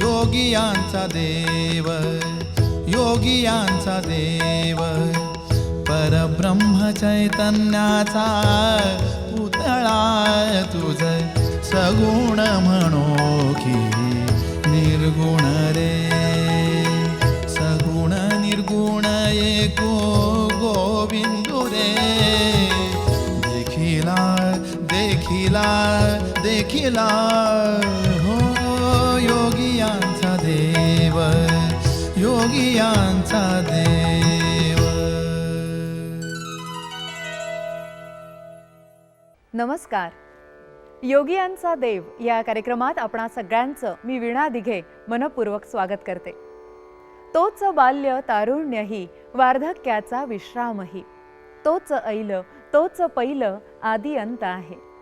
योगियांचा देव योगियांचा देव परब्रह्म चैतन्याचा केला हो योगियांचा देव योगियांचा देव. नमस्कार. योगियांचा देव या कार्यक्रमात आपणा सगळ्यांचं मी वीणा दिघे मनपूर्वक स्वागत करते. तोच बाल्य तारुण्यही वार्धक्याचा विश्रामही. तोच ऐल तोच पैल आदी अंत आहे.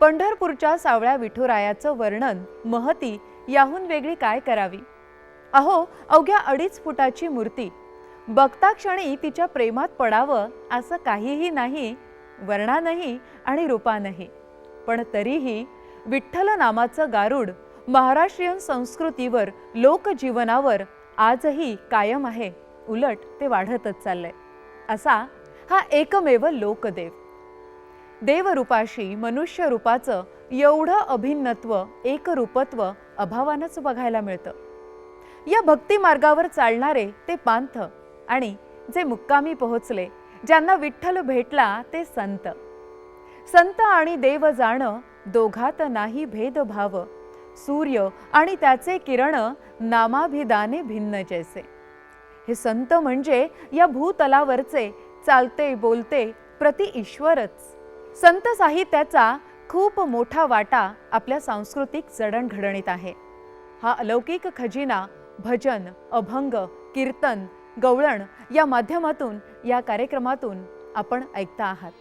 पंढरपूरच्या सावळ्या विठुरायाचं वर्णन महती याहून वेगळी काय करावी? अहो अवघ्या अडीच फुटाची मूर्ती. बघता क्षणी तिच्या प्रेमात पडावं असं काहीही नाही वर्णानही आणि रूपानही पण तरीही विठ्ठल नामाचं गारुड महाराष्ट्रीयन संस्कृतीवर लोकजीवनावर आजही कायम आहे. उलट ते वाढतच चाललंय. असा हा एकमेव लोकदेव. देवरूपाशी मनुष्य रूपाचं एवढं अभिन्नत्व एकरूपत्व अभावानंच बघायला मिळतं. या भक्ती मार्गावर चालणारे ते पांथ आणि जे मुक्कामी पोहोचले ज्यांना विठ्ठल भेटला ते संत. संत आणि देव जाणं दोघात नाही भेदभाव. सूर्य आणि त्याचे किरण नामाभिदाने भिन्न जैसे. हे संत म्हणजे या भूतलावरचे चालते बोलते प्रति ईश्वरच. संत साहित्याचा खूप मोठा वाटा आपल्या सांस्कृतिक जडणघडणीत आहे. हा अलौकिक खजिना भजन अभंग कीर्तन गवळण या माध्यमातून या कार्यक्रमातून आपण ऐकता आहात.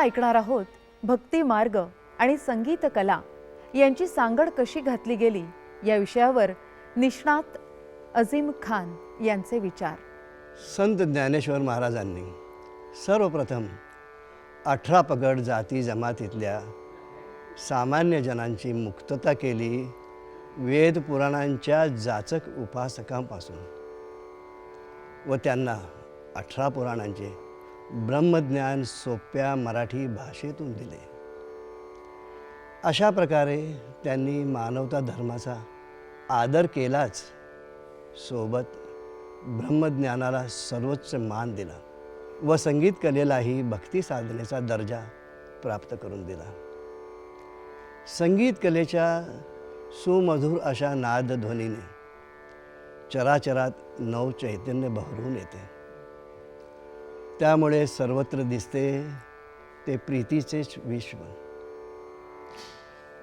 आता ऐकणार आहोत भक्ती मार्ग आणि संगीत कला यांची सांगड कशी घातली गेली या विषयावर निष्णात अझीम खान यांचे विचार. संत ज्ञानेश्वर महाराजांनी सर्वप्रथम अठरा पगड जाती जमातीतल्या सामान्य जनांची मुक्तता केली वेद पुराणांच्या जाचक उपासकांपासून व त्यांना अठरा पुराणांचे ब्रह्मज्ञान सोप्या मराठी भाषेतून दिले. अशा प्रकारे त्यांनी मानवता धर्माचा आदर केलाच. सोबत ब्रह्मज्ञानाला सर्वोच्च मान दिला व संगीत कलेलाही भक्ती साधनेचा दर्जा प्राप्त करून दिला. संगीत कलेच्या सुमधुर अशा नादध्वनीने चराचरात नव चैतन्य बहरून येते. त्यामुळे सर्वत्र दिसते ते प्रीतीचेच विश्व.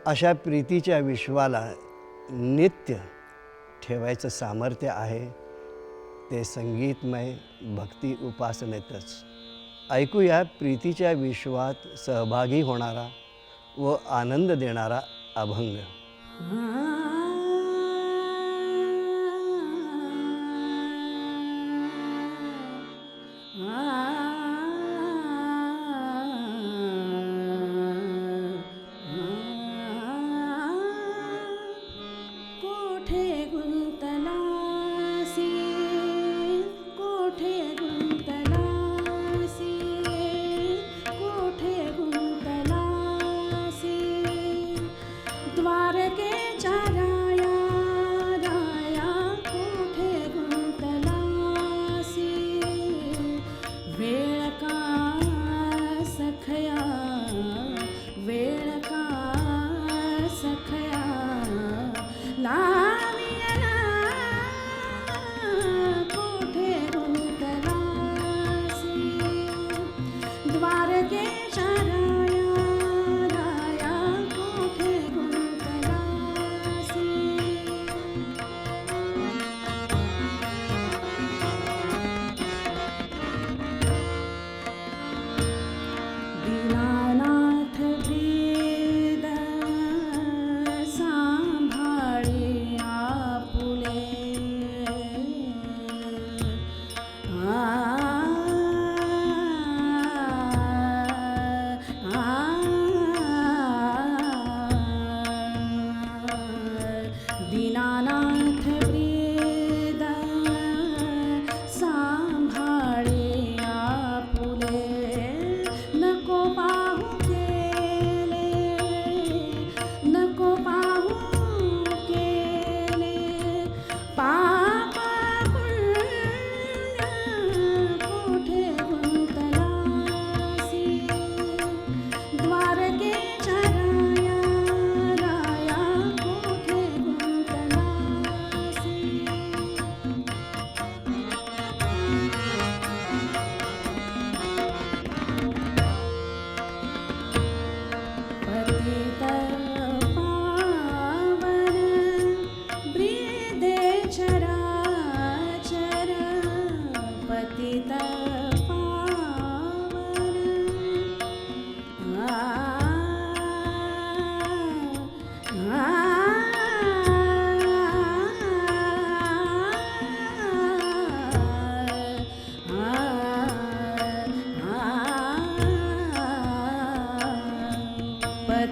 अशा प्रीतीच्या विश्वाला नित्य ठेवायचं सामर्थ्य आहे ते संगीतमय भक्ती उपासनेतच. ऐकूया प्रीतीच्या विश्वात सहभागी होणारा व आनंद देणारा अभंग.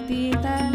第一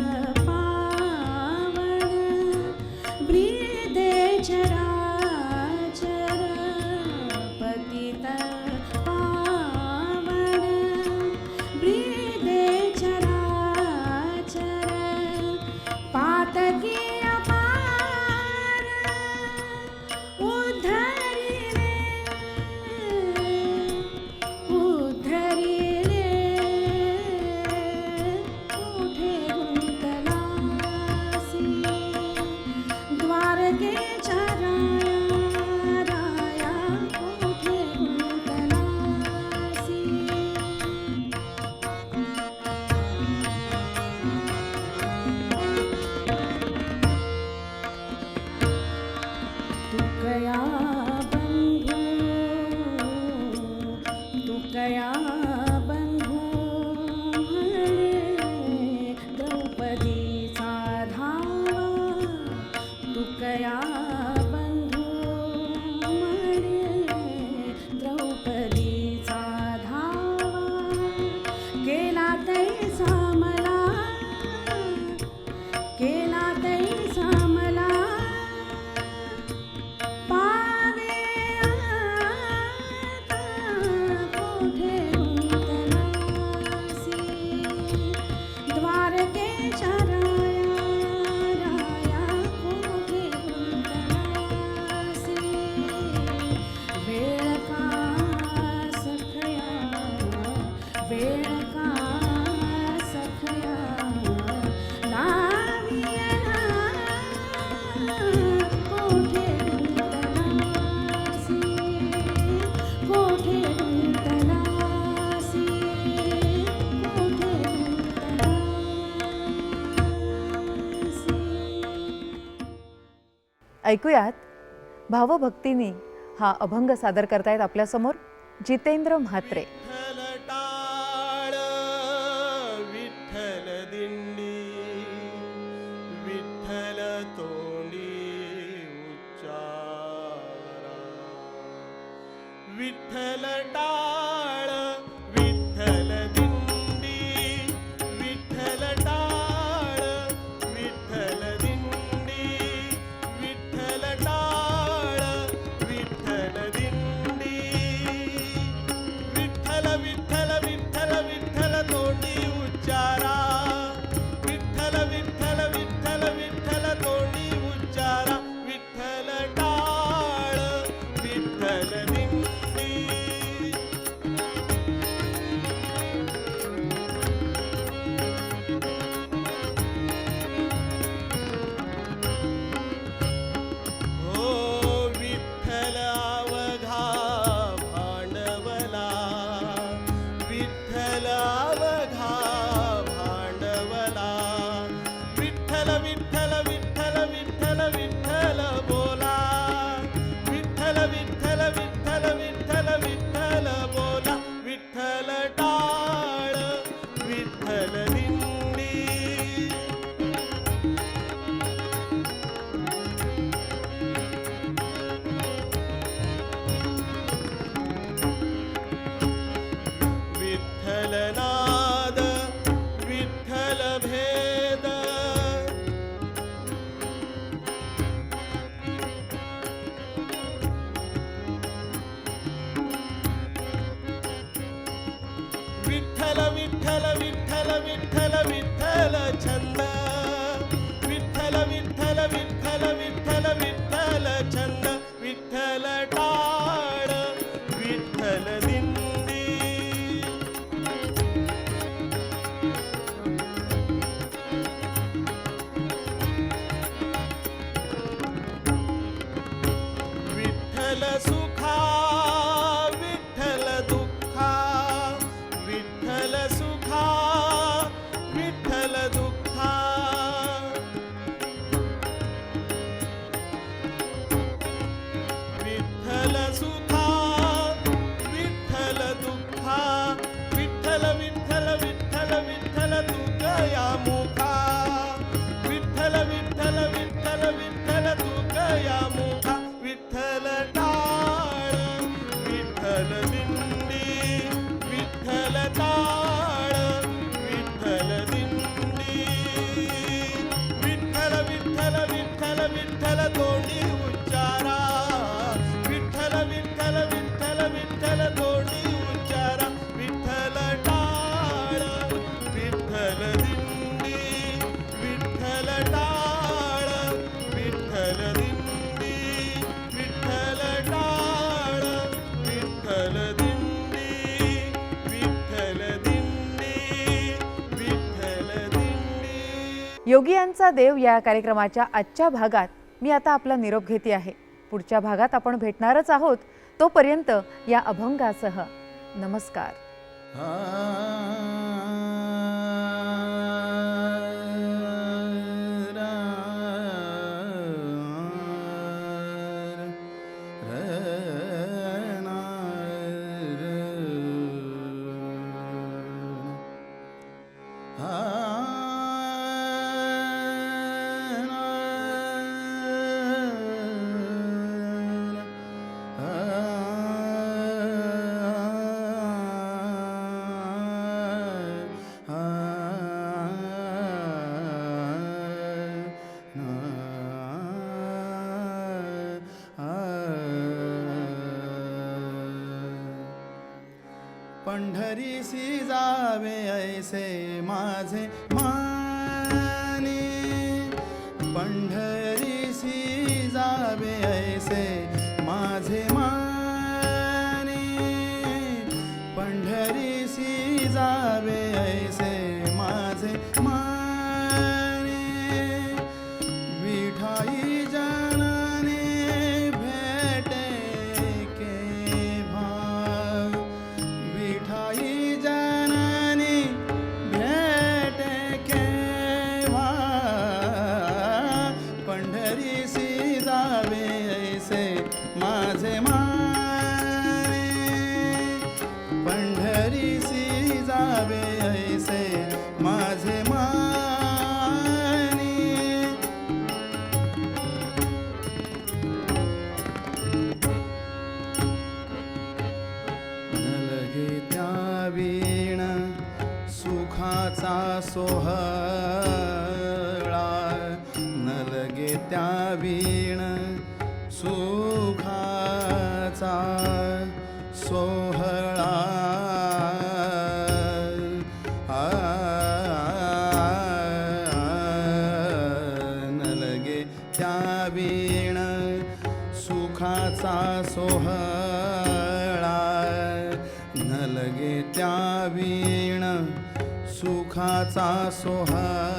ऐकूयात. भावभक्तीने हा अभंग सादर करतायत आपल्यासमोर जितेंद्र म्हात्रे. सकलसुखा योगी यांचा देव या कार्यक्रमाच्या आजच्या भागात मी आता आपला निरोप घेते आहे. पुढच्या भागात आपण भेटणारच आहोत तोपर्यंत या अभंगासह. नमस्कार. पंढरीसी जावे ऐसे माझे त्याचा सोहळा न लगे त्या वीण सुखाचा So sorrar.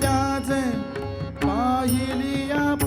doesn't. Bahiliya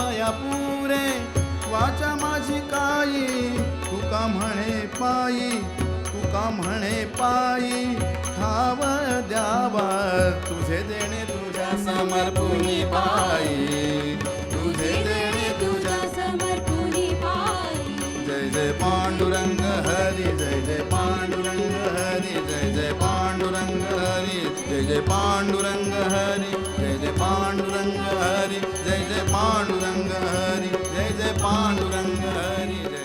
पाया पुरे वाचा माझी काई तुका म्हणे पायी तुका म्हणे पायी खाव द्यावा तुझे देणे तुझ्या समर्पुनी पायी तुझे देणे तुझ्या समर्पुनी पायी जय जय पांडुरंग हरी जय जय पांडुरंग हरी जय जय पांडुरंग हरी जय जय पांडुरंग हरी. जय पाण्डुरङ्ग हरि जय जय पाण्डुरङ्ग हरि जय जय पाण्डुरङ्ग हरि